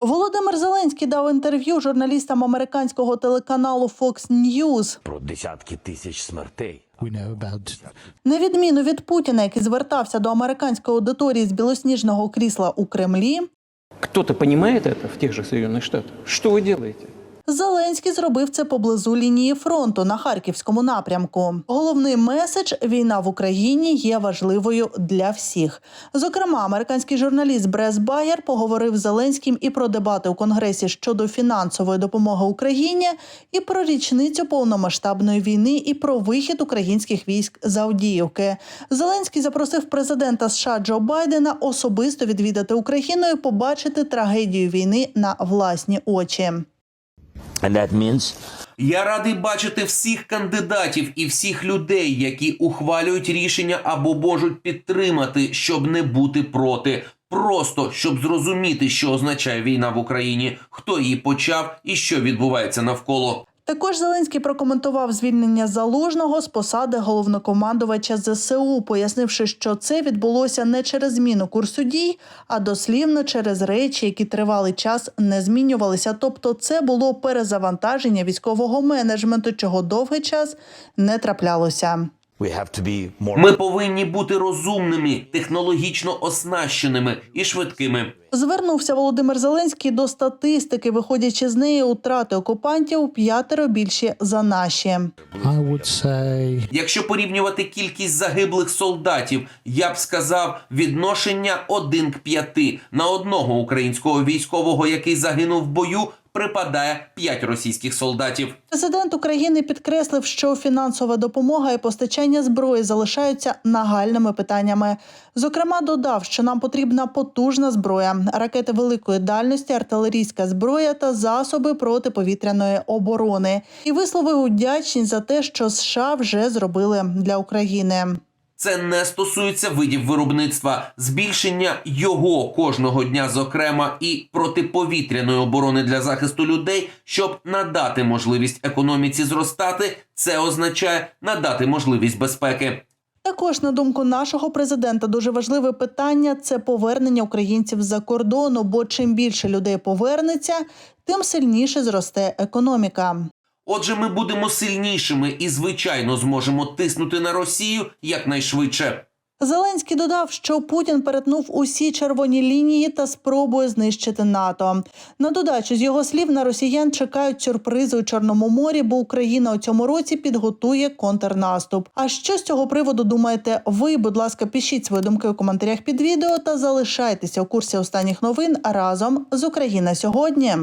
Володимир Зеленський дав інтерв'ю журналістам американського телеканалу Fox News. про десятки тисяч смертей. We know about На відміну від Путіна, який звертався до американської аудиторії з білосніжного крісла у Кремлі, Кто-то понимает это в тех же Соединенных Штатах? Что вы делаете? Зеленський зробив це поблизу лінії фронту на харківському напрямку. Головний меседж війна в Україні є важливою для всіх. Зокрема, американський журналіст Брес Багер поговорив з Зеленським і про дебати у конгресі щодо фінансової допомоги Україні, і про річницю повномасштабної війни, і про вихід українських військ з Авдіївки. Зеленський запросив президента США Джо Байдена особисто відвідати Україну і побачити трагедію війни на власні очі. And that means Я радий бачити всіх кандидатів і всіх людей, які ухвалюють рішення або можуть підтримати, щоб не бути проти. Просто щоб зрозуміти, що означає війна в Україні, хто її почав і що відбувається навколо. Також Зеленський прокоментував звільнення залужного з посади головнокомандувача ЗСУ, пояснивши, що це відбулося не через зміну курсу дій, а дослівно через речі, які тривалий час не змінювалися. Тобто, це було перезавантаження військового менеджменту, чого довгий час не траплялося. We have to be more Ми повинні бути розумними, технологічно оснащеними і швидкими. Звернувся Володимир Зеленський до статистики, виходячи з неї утрати окупантів п'ятеро більші за наші. I would say Якщо порівнювати кількість загиблих солдатів, я б сказав відношення 1 к 5 на одного українського військового, який загинув в бою, припадає 5 російських солдатів. Президент України підкреслив, що фінансова допомога і постачання зброї залишаються нагальними питаннями. Зокрема, додав, що нам потрібна потужна зброя, ракети великої дальності, артилерійська зброя та засоби протиповітряної оборони. І висловив вдячність за те, що США вже зробили для України. Це не стосується видів виробництва, збільшення його кожного дня, зокрема, і протиповітряної оборони для захисту людей, щоб надати можливість економіці зростати. Це означає надати можливість безпеки. Також, на думку нашого президента, дуже важливе питання це повернення українців з-за кордону. Бо чим більше людей повернеться, тим сильніше зросте економіка. Отже, ми будемо сильнішими і, звичайно, зможемо тиснути на Росію якнайшвидше. Зеленський додав, що Путін перетнув усі червоні лінії та спробує знищити НАТО. На додачу з його слів на росіян чекають сюрпризи у Чорному морі, бо Україна у цьому році підготує контрнаступ. А що з цього приводу думаєте ви? Будь ласка, пишіть свої думки у коментарях під відео та залишайтеся у курсі останніх новин разом з Україна сьогодні.